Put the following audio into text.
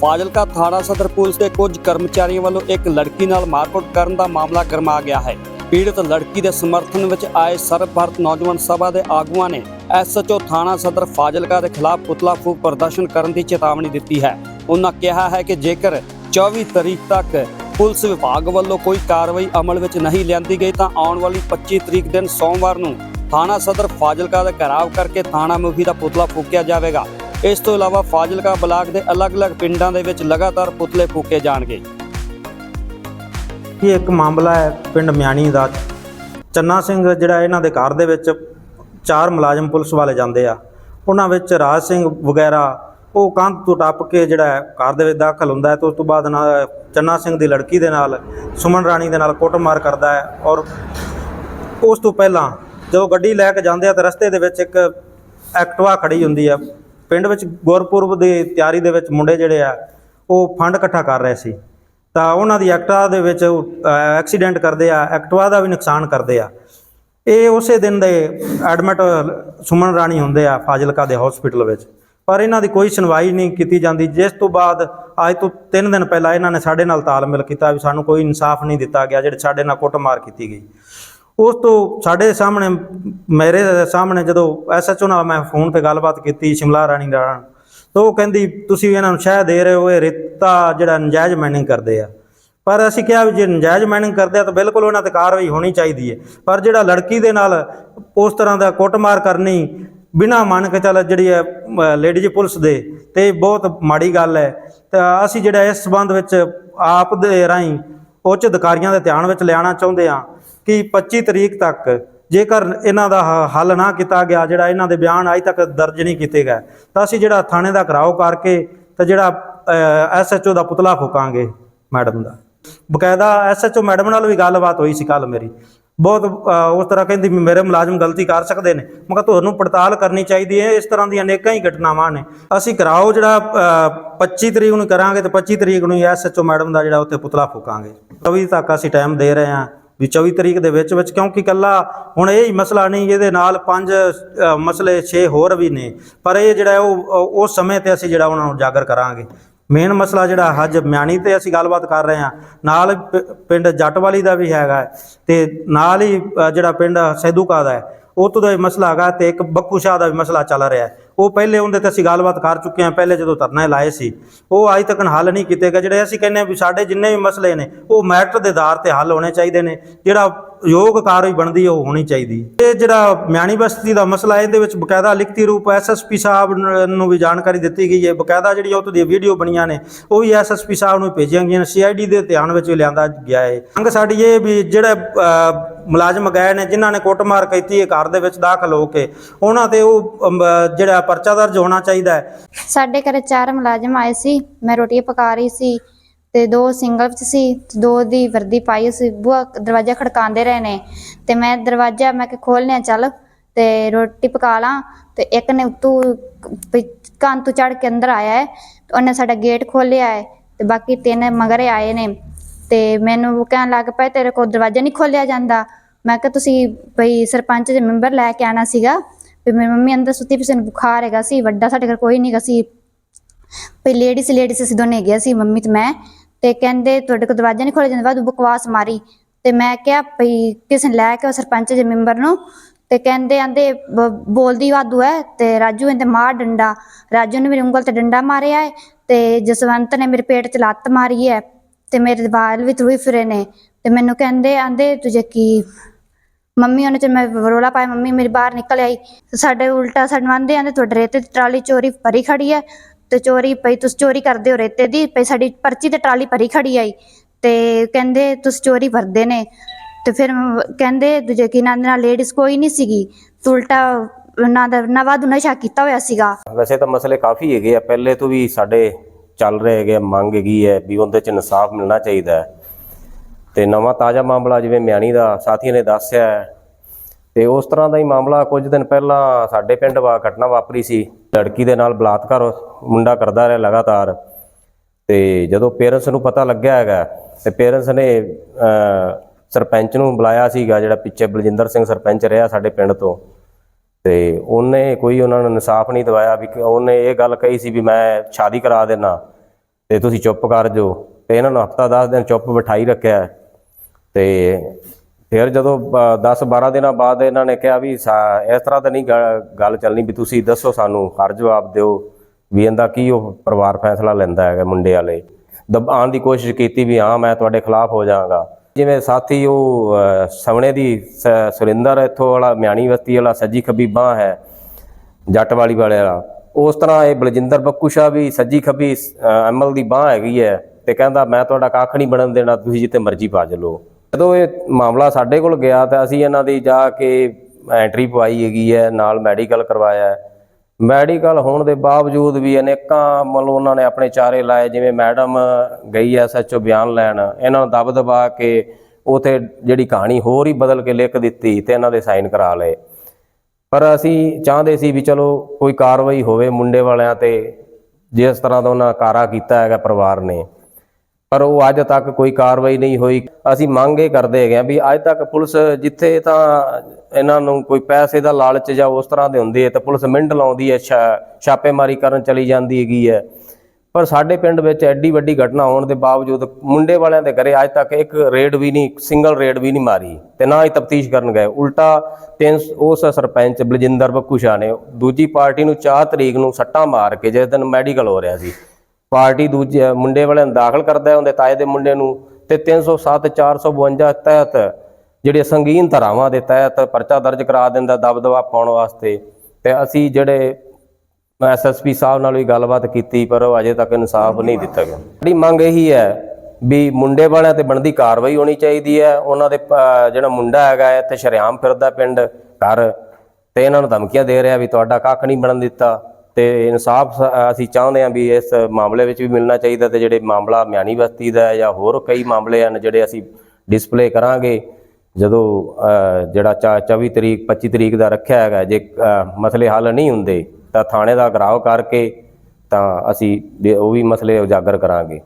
ਫਾਜ਼ਿਲਕਾ ਥਾਣਾ ਸਦਰ ਪੁਲਿਸ ਦੇ ਕੁਝ ਕਰਮਚਾਰੀਆਂ ਵੱਲੋਂ ਇੱਕ ਲੜਕੀ ਨਾਲ ਮਾਰਕੁੱਟ ਕਰਨ ਦਾ ਮਾਮਲਾ ਗਰਮਾ ਗਿਆ ਹੈ। ਪੀੜਤ ਲੜਕੀ ਦੇ ਸਮਰਥਨ ਵਿੱਚ ਆਏ ਸਰਬ ਭਾਰਤ ਨੌਜਵਾਨ ਸਭਾ ਦੇ ਆਗੂਆਂ ਨੇ ਐਸਐਚਓ ਥਾਣਾ ਸਦਰ ਫਾਜ਼ਿਲਕਾ ਦੇ ਖਿਲਾਫ ਪੁਤਲਾ ਫੂਕ ਪ੍ਰਦਰਸ਼ਨ ਕਰਨ ਦੀ ਚੇਤਾਵਨੀ ਦਿੱਤੀ ਹੈ। ਉਹਨਾਂ ਕਿਹਾ ਹੈ ਕਿ ਜੇਕਰ 24 ਤਰੀਕ ਤੱਕ ਪੁਲਿਸ ਵਿਭਾਗ ਵੱਲੋਂ ਕੋਈ ਕਾਰਵਾਈ ਅਮਲ ਵਿੱਚ ਨਹੀਂ ਲਿਆਂਦੀ ਗਈ ਤਾਂ ਆਉਣ ਵਾਲੀ 25 ਤਰੀਕ ਦਿਨ ਸੋਮਵਾਰ ਨੂੰ ਥਾਣਾ ਸਦਰ ਫਾਜ਼ਿਲਕਾ ਦਾ ਘਰਾਵ ਕਰਕੇ ਥਾਣਾ ਮੁਖੀ ਦਾ ਪੁਤਲਾ ਫੂਕਿਆ ਜਾਵੇਗਾ। ਇਸ ਤੋਂ ਇਲਾਵਾ ਫਾਜ਼ਿਲਕਾ ਬਲਾਕ ਦੇ ਅਲੱਗ-ਅਲੱਗ ਪਿੰਡਾਂ ਦੇ ਵਿੱਚ ਲਗਾਤਾਰ ਪੁਤਲੇ ਫੂਕੇ ਜਾਣਗੇ। ਇਹ ਇੱਕ ਮਾਮਲਾ ਹੈ ਪਿੰਡ ਮਿਆਣੀ ਦਾ। ਚੰਨਾ ਸਿੰਘ ਜਿਹੜਾ ਇਹਨਾਂ ਦੇ ਘਰ ਦੇ ਵਿੱਚ ਚਾਰ ਮੁਲਾਜ਼ਮ ਪੁਲਿਸ ਵਾਲੇ ਜਾਂਦੇ ਆ। ਉਹਨਾਂ ਵਿੱਚ ਰਾਜ ਸਿੰਘ ਵਗੈਰਾ, ਉਹ ਕੰਧ ਤੋਂ ਟੱਪ ਕੇ ਜਿਹੜਾ ਘਰ ਦੇ ਵਿੱਚ ਦਾਖਲ ਹੁੰਦਾ ਹੈ ਤੇ ਉਸ ਤੋਂ ਬਾਅਦ ਨਾ ਚੰਨਾ ਸਿੰਘ ਦੀ ਲੜਕੀ ਦੇ ਨਾਲ, ਸੁਮਨ ਰਾਣੀ ਦੇ ਨਾਲ ਕੁੱਟਮਾਰ ਕਰਦਾ ਹੈ ਔਰ ਉਸ ਤੋਂ ਪਹਿਲਾਂ ਜਦੋਂ ਗੱਡੀ ਲੈ ਕੇ ਜਾਂਦੇ ਆ ਤਾਂ ਰਸਤੇ ਦੇ ਵਿੱਚ ਇੱਕ ਐਕਟਵਾ ਖੜੀ ਹੁੰਦੀ ਆ ਪਿੰਡ ਵਿੱਚ ਗੁਰਪੁਰਬ ਦੀ ਤਿਆਰੀ ਦੇ ਵਿੱਚ ਮੁੰਡੇ ਜਿਹੜੇ ਆ, ਉਹ ਫੰਡ ਇਕੱਠਾ ਕਰ ਰਹੇ ਸੀ। ਤਾਂ ਉਹਨਾਂ ਦੀ ਐਕਟਵਾ ਦੇ ਵਿੱਚ ਐਕਸੀਡੈਂਟ ਕਰਦੇ ਆ, ਐਕਟਵਾ ਦਾ ਵੀ ਨੁਕਸਾਨ ਕਰਦੇ ਆ। ਇਹ ਉਸੇ ਦਿਨ ਦੇ ਐਡਮਿਟ ਸੁਮਨ ਰਾਣੀ ਹੁੰਦੇ ਆ ਫਾਜ਼ਿਲਕਾ ਦੇ ਹਸਪੀਟਲ ਵਿੱਚ। ਪਰ ਇਹਨਾਂ ਦੀ ਕੋਈ ਸੁਣਵਾਈ ਨਹੀਂ ਕੀਤੀ ਜਾਂਦੀ, ਜਿਸ ਤੋਂ ਬਾਅਦ ਅੱਜ ਤੋਂ 3 ਦਿਨ ਪਹਿਲਾਂ ਇਹਨਾਂ ਨੇ ਸਾਡੇ ਨਾਲ ਤਾਲਮੇਲ ਕੀਤਾ ਵੀ ਸਾਨੂੰ ਕੋਈ ਇਨਸਾਫ ਨਹੀਂ ਦਿੱਤਾ ਗਿਆ, ਜਿਹੜੇ ਸਾਡੇ ਨਾਲ ਕੁੱਟਮਾਰ ਕੀਤੀ ਗਈ। ਉਸ ਤੋਂ ਸਾਡੇ ਸਾਹਮਣੇ, ਮੇਰੇ ਸਾਹਮਣੇ ਜਦੋਂ ਐਸਐਚਓ ਨਾਲ ਮੈਂ ਫੋਨ ਤੇ ਗੱਲਬਾਤ ਕੀਤੀ, ਸ਼ਿਮਲਾ ਰਾਣੀ ਨਾਲ ਤਾਂ ਉਹ ਕਹਿੰਦੀ, ਤੁਸੀਂ ਇਹਨਾਂ ਨੂੰ ਸ਼ਹਿ ਦੇ ਰਹੇ ਹੋ, ਇਹ ਰੇਤਾ ਜਿਹੜਾ ਨਜਾਇਜ਼ ਮਾਈਨਿੰਗ ਕਰਦੇ ਆ। ਪਰ ਅਸੀਂ ਕਿਹਾ ਵੀ ਜੇ ਨਜਾਇਜ਼ ਮਾਈਨਿੰਗ ਕਰਦੇ ਆ ਤਾਂ ਬਿਲਕੁਲ ਉਹਨਾਂ ਤੇ ਕਾਰਵਾਈ ਹੋਣੀ ਚਾਹੀਦੀ ਹੈ। ਪਰ ਜਿਹੜਾ ਲੜਕੀ ਦੇ ਨਾਲ ਉਸ ਤਰ੍ਹਾਂ ਦਾ ਕੁੱਟਮਾਰ ਕਰਨੀ, ਬਿਨਾ ਮੰਨ ਕੇ ਚੱਲ ਜਿਹੜੀ ਹੈ ਲੇਡੀਜ਼ ਪੁਲਿਸ ਦੇ, ਤੇ ਇਹ ਬਹੁਤ ਮਾੜੀ ਗੱਲ ਹੈ। ਤਾਂ ਅਸੀਂ ਜਿਹੜਾ ਇਸ ਸਬੰਧ ਵਿੱਚ ਆਪ ਦੇ ਰਾਹੀਂ ਉੱਚ ਅਧਿਕਾਰੀਆਂ ਦੇ ਧਿਆਨ ਵਿੱਚ ਲਿਆਉਣਾ ਚਾਹੁੰਦੇ ਹਾਂ। ਕਿ 25 ਤਰੀਕ ਤੱਕ ਜੇਕਰ ਇਹਨਾਂ ਦਾ ਹੱਲ ਨਾ ਕੀਤਾ ਗਿਆ ਜਿਹੜਾ ਇਹਨਾਂ ਦੇ ਬਿਆਨ ਅਜੇ ਤੱਕ ਦਰਜ ਨਹੀਂ ਕੀਤੇ ਗਏ ਤਾਂ ਅਸੀਂ ਜਿਹੜਾ ਥਾਣੇ ਦਾ ਘਰਾਓ ਕਰਕੇ ਤਾਂ ਜਿਹੜਾ ਐਸਐਚਓ ਦਾ ਪੁਤਲਾ ਫੂਕਾਂਗੇ ਮੈਡਮ ਦਾ। ਬਕਾਇਦਾ ਐਸਐਚਓ ਮੈਡਮ ਨਾਲ ਵੀ ਗੱਲਬਾਤ ਹੋਈ ਸੀ ਕੱਲ ਮੇਰੀ। ਬਹੁਤ ਉਸ ਤਰ੍ਹਾਂ ਕਹਿੰਦੀ ਮੇਰੇ ਮੁਲਾਜ਼ਮ ਗਲਤੀ ਕਰ ਸਕਦੇ ਨੇ। ਮੈਂ ਕਿਹਾ ਤੁਹਾਨੂੰ ਪੜਤਾਲ ਕਰਨੀ ਚਾਹੀਦੀ ਹੈ ਇਸ ਤਰ੍ਹਾਂ ਦੀਆਂ ਅਨੇਕਾਂ ਹੀ ਘਟਨਾਵਾਂ ਨੇ। ਅਸੀਂ ਕਰਾਓ ਜਿਹੜਾ ਅ, 25 ਤਰੀਕ ਨੂੰ ਕਰਾਂਗੇ ਤੇ 25 ਤਰੀਕ ਨੂੰ ਐਸਐਚਓ ਮੈਡਮ ਦਾ ਜਿਹੜਾ ਉੱਥੇ ਪੁਤਲਾ ਫੂਕਾਂਗੇ। 24 ਤੱਕ ਅਸੀਂ ਟਾਈਮ ਦੇ ਰਹੇ ਹਾਂ। ਵੀ 24 ਤਰੀਕ ਦੇ ਵਿੱਚ ਵਿੱਚ ਕਿਉਂਕਿ ਕੱਲਾ ਹੁਣ ਇਹ ਹੀ ਮਸਲਾ ਨਹੀਂ, ਇਹਦੇ ਨਾਲ ਪੰਜ ਮਸਲੇ 6 ਹੋਰ ਵੀ ਨੇ। ਪਰ ਇਹ ਜਿਹੜਾ ਉਹ ਉਸ ਸਮੇਂ ਤੇ ਅਸੀਂ ਜਿਹੜਾ ਉਹਨਾਂ ਨੂੰ ਉਜਾਗਰ ਕਰਾਂਗੇ। ਮੇਨ ਮਸਲਾ ਜਿਹੜਾ ਹੱਜ ਮਿਆਣੀ ਤੇ ਅਸੀਂ ਗੱਲਬਾਤ ਕਰ ਰਹੇ ਹਾਂ। ਨਾਲ ਪਿੰਡ ਜੱਟਵਾਲੀ ਦਾ ਵੀ ਹੈਗਾ ਹੈ ਤੇ ਨਾਲ ਹੀ ਜਿਹੜਾ ਪਿੰਡ ਸੈਦੂਕਾ ਦਾ ਹੈ। ਉਹ ਤੋਂ ਦਾ ਵੀ ਮਸਲਾ ਹੈਗਾ ਤੇ ਇੱਕ ਬੱਕੂ ਸ਼ਾਹ ਦਾ ਵੀ ਮਸਲਾ ਚੱਲ ਰਿਹਾ ਹੈ। ਉਹ ਪਹਿਲੇ ਉਹਦੇ ਤੇ ਅਸੀਂ ਗੱਲਬਾਤ ਕਰ ਚੁੱਕੇ ਹਾਂ, ਪਹਿਲੇ ਜਦੋਂ ਧਰਨੇ ਲਾਏ ਸੀ। ਉਹ ਅੱਜ ਤੱਕ ਹੱਲ ਨਹੀਂ ਕੀਤੇ ਗਏ। ਜਿਹੜੇ ਅਸੀਂ ਕਹਿੰਦੇ ਹਾਂ ਵੀ ਸਾਡੇ ਜਿੰਨੇ ਵੀ ਮਸਲੇ ਨੇ, ਉਹ ਮੈਟਰ ਦੇ ਆਧਾਰ ਤੇ ਹੱਲ ਹੋਣੇ ਚਾਹੀਦੇ ਨੇ। ਜਿਹੜਾ ਯੋਗ ਕਾਰਵਾਈ ਬਣਦੀ ਉਹ ਹੋਣੀ ਚਾਹੀਦੀ ਇਹ ਜਿਹੜਾ ਮਿਆਣੀ ਬਸਤੀ ਦਾ ਮਸਲਾ ਇਹਦੇ ਵਿੱਚ ਬਕਾਇਦਾ ਲਿਖਤੀ ਰੂਪ ਐਸਐਸਪੀ ਸਾਹਿਬ ਨੂੰ ਵੀ ਜਾਣਕਾਰੀ ਦਿੱਤੀ ਗਈ ਹੈ। ਬਕਾਇਦਾ ਜਿਹੜੀ ਉਹ ਤੋਂ ਦੀ ਵੀਡੀਓ ਬਣੀਆਂ ਨੇ, ਉਹ ਵੀ ਐਸਐਸਪੀ ਸਾਹਿਬ ਨੂੰ ਭੇਜੀਆਂ ਗਈਆਂ ਨੇ। ਸੀਆਈਡੀ ਦੇ ਧਿਆਨ ਵਿੱਚ ਵੀ ਲਿਆਂਦਾ ਗਿਆ ਹੈ। ਅੰਗ ਸਾਡੀ ਇਹ ਵੀ ਜਿਹੜੇ ਮੁਲਾਜ਼ਮ ਗਏ ਨੇ, ਜਿਨ੍ਹਾਂ ਨੇ ਕੁੱਟਮਾਰ ਕੀਤੀ ਹੈ, ਘਰ ਦੇ ਵਿੱਚ ਦਾਖਲ ਹੋ ਕੇ, ਉਹਨਾਂ ਤੇ ਉਹ ਜਿਹੜਾ ਪਰਚਾ ਦਰਜ ਹੋਣਾ ਚਾਹੀਦਾ ਹੈ। ਸਾਡੇ ਘਰੇ ਚਾਰ ਮੁਲਾਜ਼ਮ ਆਏ ਸੀ, ਮੈਂ ਰੋਟੀ ਪਕਾ ਰਹੀ ਸੀ ਤੇ ਦੋ ਸਿੰਗਲ ਚ ਸੀ, ਤੇ ਦੋ ਦੀ ਵਰਦੀ ਪਾਈ ਸੀ ਬੂਹਾ ਦਰਵਾਜ਼ਾ ਖੜਕਾਉਂਦੇ ਰਹੇ ਨੇ ਤੇ ਮੈਂ ਦਰਵਾਜ਼ਾ ਮੈਂ ਕਿ ਖੋਲਨੇ ਚੱਲ ਤੇ ਰੋਟੀ ਪਕਾ ਲਾਂ ਤੇ ਇੱਕ ਨੇ ਉੱਤੋਂ ਕੰਨ ਤੋਂ ਚੜ ਕੇ ਅੰਦਰ ਆਇਆ ਹੈ ਤੇ ਉਹਨੇ ਸਾਡਾ ਗੇਟ ਖੋਲਿਆ ਹੈ ਤੇ ਬਾਕੀ ਤਿੰਨ ਮਗਰੇ ਆਏ ਨੇ ਤੇ ਮੈਨੂੰ ਉਹ ਕਹਿਣ ਲੱਗ ਪਏ, ਤੇਰੇ ਕੋਲ ਦਰਵਾਜ਼ਾ ਨਹੀਂ ਖੋਲਿਆ ਜਾਂਦਾ। ਮੈਂ ਕਿਹਾ ਤੁਸੀਂ ਭਈ ਸਰਪੰਚ ਦੇ ਮੈਂਬਰ ਲੈ ਕੇ ਆਣਾ ਸੀਗਾ। ਵੀ ਮੇਰੀ ਮੰਮੀ ਅੰਦਰ ਸੁੱਤੀ ਪਈ ਸੀ ਉਹਨੂੰ ਬੁਖਾਰ ਹੈਗਾ ਸੀ, ਵੱਡਾ ਸਾਡੇ ਘਰ ਕੋਈ ਨਹੀਂਗਾ ਸੀ। ਭਈ ਲੇਡੀਜ਼ ਲੇਡੀਜ਼ ਅਸੀਂ ਦੋਨੇ ਗਿਆ ਸੀ, ਮੰਮੀ ਤੇ ਮੈਂ। ਤੇ ਕਹਿੰਦੇ ਤੁਹਾਡੇ ਕੋਲ ਦਰਵਾਜ਼ਾ ਨਹੀਂ ਖੋਲਿਆ ਜਾਂਦਾ, ਬਾਅਦ ਬਕਵਾਸ ਮਾਰੀ। ਤੇ ਮੈਂ ਕਿਹਾ ਭਈ ਕਿਸੇ ਨੇ ਲੈ ਕੇ ਉਹ ਸਰਪੰਚ ਦੇ ਮੈਂਬਰ ਨੂੰ। ਤੇ ਕਹਿੰਦੇ, ਆਂਦੇ ਬੋਲਦੀ ਵਾਧੂ ਹੈ ਤੇ ਰਾਜੂ ਇਹਦੇ ਮਾਰ ਡੰਡਾ। ਰਾਜੂ ਨੇ ਮੇਰੀ ਉਂਗਲ ਤੇ ਡੰਡਾ ਮਾਰਿਆ ਹੈ ਤੇ ਜਸਵੰਤ ਨੇ ਮੇਰੇ ਪੇਟ 'ਚ ਲੱਤ ਮਾਰੀ ਹੈ ਤੇ ਮੇਰੇ ਵਾਲ ਵੀ ਤੁਰੀ ਫਿਰੇ ਨੇ। ਤੇ ਮੈਨੂੰ ਕਹਿੰਦੇ, ਆਂਦੇ, ਤੁਝੇ ਕੀ ਮੰਮੀ ਉਹਨੇ ਚ ਮੈਂ ਰੋਲਾ ਪਾਇਆ, ਮੰਮੀ ਮੇਰੀ ਬਾਹਰ ਨਿਕਲ ਆਈ। ਸਾਡੇ ਉਲਟਾ ਸੜਵਾਉਂਦੇ ਆਂਦੇ ਤੁਹਾਡੇ ਰੇਤੇ ਦੀ ਟਰਾਲੀ ਚੋਰੀ ਭਰੀ ਖੜੀ ਹੈ ਤੇ ਚੋਰੀ ਪਈ ਤੁਸੀਂ ਚੋਰੀ ਕਰਦੇ ਹੋ ਰੇਤੇ ਦੀ ਪਈ ਸਾਡੀ ਪਰਚੀ ਤੇ ਟਰਾਲੀ ਭਰੀ ਖੜੀ ਆਈ। ਤੇ ਕਹਿੰਦੇ ਤੁਸੀਂ ਚੋਰੀ ਭਰਦੇ ਨੇ। ਤੇ ਫਿਰ ਕਹਿੰਦੇ ਦੂਜੇ ਕੀ ਨਾਂ ਦੇ ਨਾਲ ਲੇਡੀਜ਼ ਕੋਈ ਨਹੀਂ ਸੀਗੀ। ਉਲਟਾ ਉਹਨਾਂ ਦਾ ਨਵਾਂ ਨਸ਼ਾ ਕੀਤਾ ਹੋਇਆ ਸੀਗਾ। ਵੈਸੇ ਤਾਂ ਮਸਲੇ ਕਾਫੀ ਹੈਗੇ ਆ। ਪਹਿਲੇ ਤੋਂ ਵੀ ਸਾਡੇ ਚੱਲ ਰਹੇ ਹੈਗੇ ਮੰਗ ਹੈਗੀ ਹੈ ਵੀ ਉਹਦੇ ਚ ਇਨਸਾਫ ਮਿਲਣਾ ਚਾਹੀਦਾ ਹੈ ਤੇ ਨਵਾਂ ਤਾਜ਼ਾ ਮਾਮਲਾ ਜਿਵੇਂ ਮਿਆਣੀ ਦਾ ਸਾਥੀਆਂ ਨੇ ਦੱਸਿਆ ਹੈ। ਤੇ ਉਸ ਤਰ੍ਹਾਂ ਦਾ ਹੀ ਮਾਮਲਾ ਕੁਝ ਦਿਨ ਪਹਿਲਾਂ ਸਾਡੇ ਪਿੰਡ ਵਾ ਘਟਨਾ ਵਾਪਰੀ ਸੀ। ਲੜਕੀ ਦੇ ਨਾਲ ਬਲਾਤਕਾਰ ਮੁੰਡਾ ਕਰਦਾ ਰਿਹਾ ਲਗਾਤਾਰ। ਤੇ ਜਦੋਂ ਪੇਰੈਂਟਸ ਨੂੰ ਪਤਾ ਲੱਗਿਆ ਹੈਗਾ, ਤੇ ਪੇਰੈਂਟਸ ਨੇ ਸਰਪੰਚ ਨੂੰ ਬੁਲਾਇਆ ਸੀਗਾ, ਜਿਹੜਾ ਪਿੱਛੇ ਬਲਜਿੰਦਰ ਸਿੰਘ ਸਰਪੰਚ ਰਿਹਾ ਸਾਡੇ ਪਿੰਡ ਤੋਂ। ਤੇ ਉਹਨੇ ਕੋਈ ਉਹਨਾਂ ਨੂੰ ਇਨਸਾਫ ਨਹੀਂ ਦਿਵਾਇਆ ਵੀ ਉਹਨੇ ਇਹ ਗੱਲ ਕਹੀ ਸੀ ਵੀ ਮੈਂ ਸ਼ਾਦੀ ਕਰਾ ਦੇਣਾ, ਤੇ ਤੁਸੀਂ ਚੁੱਪ ਕਰ ਜੋ ਤੇ ਇਹਨਾਂ ਨੂੰ ਹਫਤਾ 10 ਦਿਨ ਚੁੱਪ ਬਿਠਾਈ ਰੱਖਿਆ ਤੇ ਫਿਰ ਜਦੋਂ 10 12 ਦਿਨਾਂ ਬਾਅਦ ਇਹਨਾਂ ਨੇ ਕਿਹਾ ਵੀ ਸਾ- ਇਸ ਤਰ੍ਹਾਂ ਤਾਂ ਨਹੀਂ ਗੱਲ ਚੱਲਣੀ ਵੀ ਤੁਸੀਂ ਦੱਸੋ ਸਾਨੂੰ, ਹਰ ਜਵਾਬ ਦਿਓ ਵੀ ਇਹਦਾ ਕੀ ਉਹ ਪਰਿਵਾਰ ਫੈਸਲਾ ਲੈਂਦਾ ਹੈਗਾ ਮੁੰਡੇ ਵਾਲੇ। ਦਬਾਉਣ ਦੀ ਕੋਸ਼ਿਸ਼ ਕੀਤੀ ਵੀ ਹਾਂ, ਮੈਂ ਤੁਹਾਡੇ ਖਿਲਾਫ ਹੋ ਜਾਵਾਂਗਾ। ਜਿਵੇਂ ਸਾਥੀ ਉਹ ਸਵਣੇ ਦੀ ਸ- ਸੁਰਿੰਦਰ ਇੱਥੋਂ ਵਾਲਾ, ਮਿਆਣੀ ਵਸਤੀ ਵਾਲਾ, ਸੱਜੀ ਖੱਬੀ ਬਾਹ ਹੈ, ਜੱਟ ਵਾਲੀ ਵਾਲੇ ਵਾਲਾ। ਉਸ ਤਰ੍ਹਾਂ ਇਹ ਬਲਜਿੰਦਰ ਬੱਕੂ ਸ਼ਾਹ ਵੀ ਸੱਜੀ ਖੱਬੀ ਅਮਲ ਦੀ ਬਾਹ ਹੈਗੀ ਹੈ ਤੇ ਕਹਿੰਦਾ, ਮੈਂ ਤੁਹਾਡਾ ਕੱਖ ਨਹੀਂ ਬਣਨ ਦੇਣਾ, ਤੁਸੀਂ ਜਿੱਤੇ ਮਰਜ਼ੀ ਪਾ ਲਓ ਜਦੋਂ ਇਹ ਮਾਮਲਾ ਸਾਡੇ ਕੋਲ ਗਿਆ ਤਾਂ ਅਸੀਂ ਇਹਨਾਂ ਦੀ ਜਾ ਕੇ ਐਂਟਰੀ ਪਵਾਈ ਹੈਗੀ ਹੈ, ਨਾਲ ਮੈਡੀਕਲ ਕਰਵਾਇਆ ਹੈ। ਮੈਡੀਕਲ ਹੋਣ ਦੇ ਬਾਵਜੂਦ ਵੀ ਅਨੇਕਾਂ ਮਤਲਬ ਉਹਨਾਂ ਨੇ ਆਪਣੇ ਚਾਰੇ ਲਾਏ, ਜਿਵੇਂ ਮੈਡਮ ਗਈ ਐ ਸੱਚੋ ਬਿਆਨ ਲੈਣ, ਇਹਨਾਂ ਨੂੰ ਦਬ ਦਬਾ ਕੇ ਉਥੇ ਜਿਹੜੀ ਕਹਾਣੀ ਹੋਰ ਹੀ ਬਦਲ ਕੇ ਲਿਖ ਦਿੱਤੀ ਤੇ ਇਹਨਾਂ ਦੇ ਸਾਈਨ ਕਰਾ ਲਏ। ਪਰ ਅਸੀਂ ਚਾਹੁੰਦੇ ਸੀ ਵੀ ਚਲੋ ਕੋਈ ਕਾਰਵਾਈ ਹੋਵੇ ਮੁੰਡੇ ਵਾਲਿਆਂ ਤੇ, ਜਿਸ ਤਰ੍ਹਾਂ ਦਾ ਉਹਨਾਂ ਕਾਰਾ ਕੀਤਾ ਹੈਗਾ ਪਰਿਵਾਰ ਨੇ। ਪਰ ਉਹ ਅੱਜ ਤੱਕ ਕੋਈ ਕਾਰਵਾਈ ਨਹੀਂ ਹੋਈ। ਅਸੀਂ ਮੰਗ ਇਹ ਕਰਦੇ ਹੈਗੇ ਆ ਵੀ ਅੱਜ ਤੱਕ ਪੁਲਿਸ ਜਿੱਥੇ ਤਾਂ ਇਹਨਾਂ ਨੂੰ ਕੋਈ ਪੈਸੇ ਦਾ ਲਾਲਚ ਜਾਂ ਉਸ ਤਰ੍ਹਾਂ ਦੇ ਹੁੰਦੇ ਹੈ ਤਾਂ ਪੁਲਿਸ ਮਿੰਡ ਲਾਉਂਦੀ ਹੈ, ਛਾ- ਛਾਪੇਮਾਰੀ ਕਰਨ ਚਲੀ ਜਾਂਦੀ ਹੈਗੀ ਹੈ। ਪਰ ਸਾਡੇ ਪਿੰਡ ਵਿੱਚ ਐਡੀ ਵੱਡੀ ਘਟਨਾ ਹੋਣ ਦੇ ਬਾਵਜੂਦ ਮੁੰਡੇ ਵਾਲਿਆਂ ਦੇ ਘਰੇ ਅੱਜ ਤੱਕ ਇੱਕ ਰੇਡ ਵੀ ਨਹੀਂ, ਸਿੰਗਲ ਰੇਡ ਵੀ ਨਹੀਂ ਮਾਰੀ ਤੇ ਨਾ ਹੀ ਤਫਤੀਸ਼ ਕਰਨ ਗਏ। ਉਲਟਾ ਤਿੰਨ ਉਸ ਸਰਪੰਚ ਬਲਜਿੰਦਰ ਬੱਕੂ ਸ਼ਾਹ ਨੇ ਦੂਜੀ ਪਾਰਟੀ ਨੂੰ 4 ਤਰੀਕ ਨੂੰ ਸੱਟਾਂ ਮਾਰ ਕੇ ਜਿਸ ਦਿਨ ਮੈਡੀਕਲ ਹੋ ਰਿਹਾ ਸੀ ਪਾਰਟੀ ਦੂਜੇ ਮੁੰਡੇ ਵਾਲਿਆਂ ਨੂੰ ਦਾਖਲ ਕਰਦਾ ਹੈ, ਉਹਦੇ ਤਾਏ ਦੇ ਮੁੰਡੇ ਨੂੰ ਤੇ 307 452 ਤਹਿਤ ਜਿਹੜੇ ਸੰਗੀਨ ਧਾਰਾਵਾਂ ਦੇ ਤਹਿਤ ਪਰਚਾ ਦਰਜ ਕਰਾ ਦਿੰਦਾ ਦਬਦਬਾ ਪਾਉਣ ਵਾਸਤੇ। ਤੇ ਅਸੀਂ ਜਿਹੜੇ ਐਸਐਸਪੀ ਸਾਹਿਬ ਨਾਲ ਵੀ ਗੱਲਬਾਤ ਕੀਤੀ, ਪਰ ਉਹ ਅਜੇ ਤੱਕ ਇਨਸਾਫ ਨਹੀਂ ਦਿੱਤਾ ਗਿਆ। ਸਾਡੀ ਮੰਗ ਇਹੀ ਹੈ ਵੀ ਮੁੰਡੇ ਵਾਲਿਆਂ ਤੇ ਬਣਦੀ ਕਾਰਵਾਈ ਹੋਣੀ ਚਾਹੀਦੀ ਹੈ। ਉਹਨਾਂ ਦੇ ਜਿਹੜਾ ਮੁੰਡਾ ਹੈਗਾ ਹੈ ਇੱਥੇ ਸ਼ਰੇਆਮ ਫਿਰਦਾ ਪਿੰਡ, ਘਰ, ਤੇ ਇਹਨਾਂ ਨੂੰ ਧਮਕੀਆਂ ਦੇ ਰਿਹਾ ਵੀ ਤੁਹਾਡਾ ਕੱਖ ਨਹੀਂ ਬਣਨ ਦਿੱਤਾ। ਤੇ ਇਨਸਾਫ ਅਸੀਂ ਚਾਹੁੰਦੇ ਹਾਂ ਵੀ ਇਸ ਮਾਮਲੇ ਵਿੱਚ ਵੀ ਮਿਲਣਾ ਚਾਹੀਦਾ ਤੇ ਜਿਹੜੇ ਮਾਮਲਾ ਮਿਆਣੀ ਬਸਤੀ ਦਾ ਜਾਂ ਹੋਰ ਕਈ ਮਾਮਲੇ ਹਨ ਜਿਹੜੇ ਅਸੀਂ ਡਿਸਪਲੇ ਕਰਾਂਗੇ। ਜਦੋਂ ਜਿਹੜਾ ਚਾ- 24 ਤਰੀਕ 25 ਤਰੀਕ ਦਾ ਰੱਖਿਆ ਹੈਗਾ, ਜੇ ਮਸਲੇ ਹੱਲ ਨਹੀਂ ਹੁੰਦੇ ਤਾਂ ਥਾਣੇ ਦਾ ਘਰਾਓ ਕਰਕੇ ਤਾਂ ਅਸੀਂ ਉਹ ਵੀ ਮਸਲੇ ਉਜਾਗਰ ਕਰਾਂਗੇ।